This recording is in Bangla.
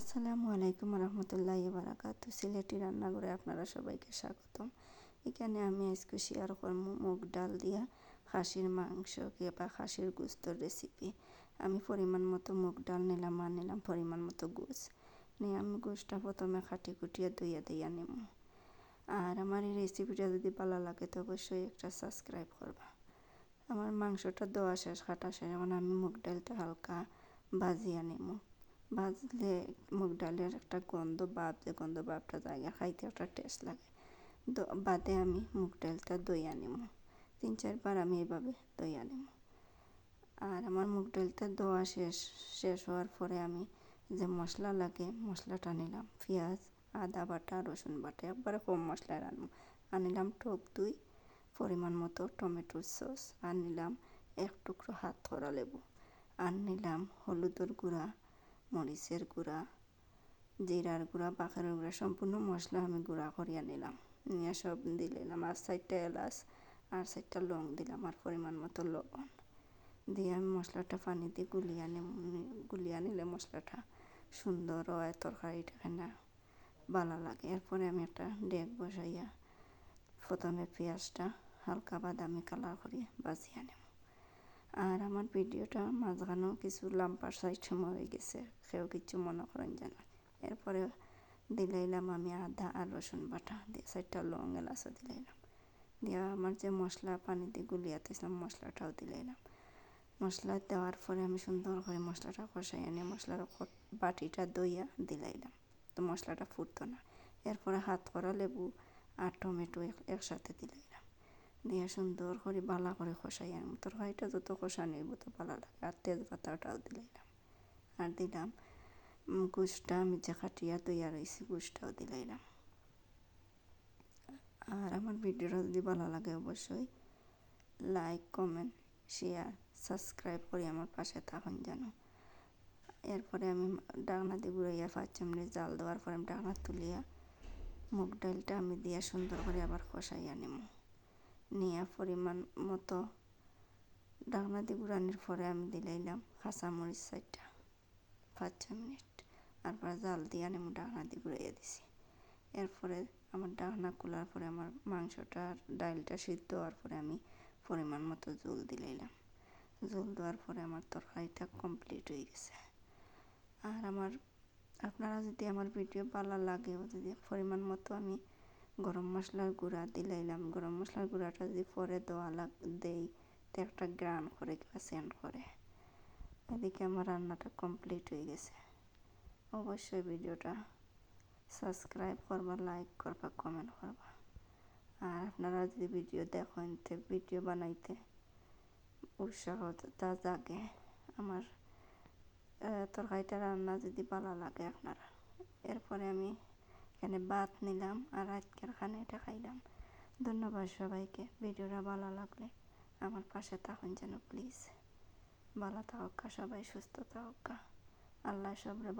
আসসালামু আলাইকুম রহমতুল্লাহ বারাকাতু সিলেটি রান্নাঘরে আপনারা সবাইকে স্বাগতম। এখানে আমি আজকে শেয়ার করব মুগ ডাল দিয়া খাসির মাংস বা খাসির গুস্তর রেসিপি আমি পরিমাণ মতো মুগ ডাল নিলাম আর নিলাম পরিমাণ মতো গোস নিয়ে আমি গোসটা প্রথমে খাটি কুটিয়ে দইয়া দইয়া নেব। আর আমার এই রেসিপিটা যদি ভালো লাগে তো অবশ্যই একটা সাবস্ক্রাইব করবা। আমার মাংসটা দেওয়া শেষ কাটা শেষ, এখন আমি মুগ ডালটা হালকা ভাজিয়া নেব। ভাজলে মুগ ডালের একটা গন্ধ ভাব যে গন্ধ ভাবটা জায়গা খাইতে একটা টেস্ট লাগে। বাদে আমি মুগ ডালটা দইয়া নিব তিন, চারবার আমি এভাবে দইয়া নিব আর আমার মুগ ডালটা দোয়া শেষ শেষ হওয়ার পরে আমি যে মশলা লাগে, মশলাটা নিলাম পেঁয়াজ, আদা বাটা, রসুন বাটা, একবারে কম মশলায় রান্না আনিলাম টক দই, পরিমাণ মতো টমেটোর সস আর নিলাম এক টুকরো হাত ধরা লেবু আর নিলাম হলুদের গুঁড়া মরিচের গুঁড়া, জিরার গুঁড়া, পাখারের গুঁড়া, সম্পূর্ণ মশলা আমি গুঁড়া করিয়া নিলাম। নিয়ে সব দিলাম। আর চারটা এলাচ আর চারটা লং দিলাম আর পরিমাণ মতো লবণ। দিয়ে আমি মশলাটা পানি দিয়ে গুলিয়ে নি গুলিয়ে নিলে মশলাটা সুন্দর হয়, তরকারিটা খানা ভালো লাগে। এরপরে আমি একটা ডেক বসাইয়া প্রথমে পেঁয়াজটা, হালকা বাদামি কালার করিয়া বাজিয়ে নেব আর আমার ভিডিওটা মাঝখানেও কিছু লাম্পার সাইড হয়ে গেছে। কেউ কিছু মনে করেন যেন এরপরে দিলাইলাম আমি আদা আর রসুন বাটা। দিয়ে সাইডটা লং এলাচও দিলাইলাম। দিয়ে আমার যে মশলা পানি দিয়ে গুলিয়াতেছিলাম মশলাটাও দিলাইলাম। মশলা দেওয়ার পরে আমি সুন্দর করে মশলাটা কষাই আনি মশলার বাটিটা দইয়া দিলাইলাম। তো মশলাটা ফুটতো না। এরপরে হাত করা লেবু আর টমেটো একসাথে দিলাইলাম। দিয়ে সুন্দর করে বালা করে কষাই আনব। তরকারিটা যত কষা নেব, তো ভালো লাগে আর তেজপাতাটাও দিলাইলাম আর দিলাম গুষ্টা আমি যে খাটিয়া তৈয়া রয়েছি গুষ্টাও দিলাইলাম। আর আমার ভিডিওটা যদি ভালো লাগে অবশ্যই লাইক, কমেন্ট, শেয়ার, সাবস্ক্রাইব করে আমার পাশে থাকুন যেন। এরপরে আমি ডাকনা দিয়ে ঘুরাইয়া পাঁচ মিনিট জাল দেওয়ার পরে আমি ডাকনা তুলিয়া মুগ ডালটা আমি দিয়া সুন্দর করে আবার কষাইয়া নেব নিয়ে পরিমাণ মতো ডাকনা দিয়ে ঘুরানোর পরে আমি দিলাইলাম কাঁচামরিচ চারটা, পাঁচ ছ মিনিট। তারপরে জাল দিয়ে আমি ডাকনা দিয়ে ঘুরাইয়া দিছি। এরপরে আমার ডাকনা খোলার পরে আমার মাংসটা ডালটা সিদ্ধ হওয়ার পরে আমি পরিমাণ মতো জল দিলাইলাম। জল দেওয়ার পরে আমার তরকারিটা কমপ্লিট হয়ে গেছে। আর আমার, আপনারা যদি আমার ভিডিও ভালো লাগে, যদি পরিমাণ মতো আমি গরম মশলার গুঁড়া দিলাইলাম। গরম মশলার গুঁড়াটা যদি পরে দেওয়া লাগ দেই, তো একটা গ্রান করে কিংবা সেন্ড করে। এদিকে আমার রান্নাটা কমপ্লিট হয়ে গেছে। অবশ্যই ভিডিওটা সাবস্ক্রাইব করবা, লাইক করবা, কমেন্ট করবা। আর আপনারা যদি ভিডিও দেখেন, তো ভিডিও বানাইতে উৎসাহতা জাগে। আমার তরকারিটা রান্না যদি ভালো লাগে আপনারা। এরপরে আমি এখানে ভাত নিলাম আর আজকের খানে এটা খাইলাম। ধন্যবাদ সবাইকে, ভিডিওটা ভালো লাগলে আমার পাশে থাকুন যেন, প্লিজ। ভালো থাকা সবাই, সুস্থ থাকা আল্লাহ সবরে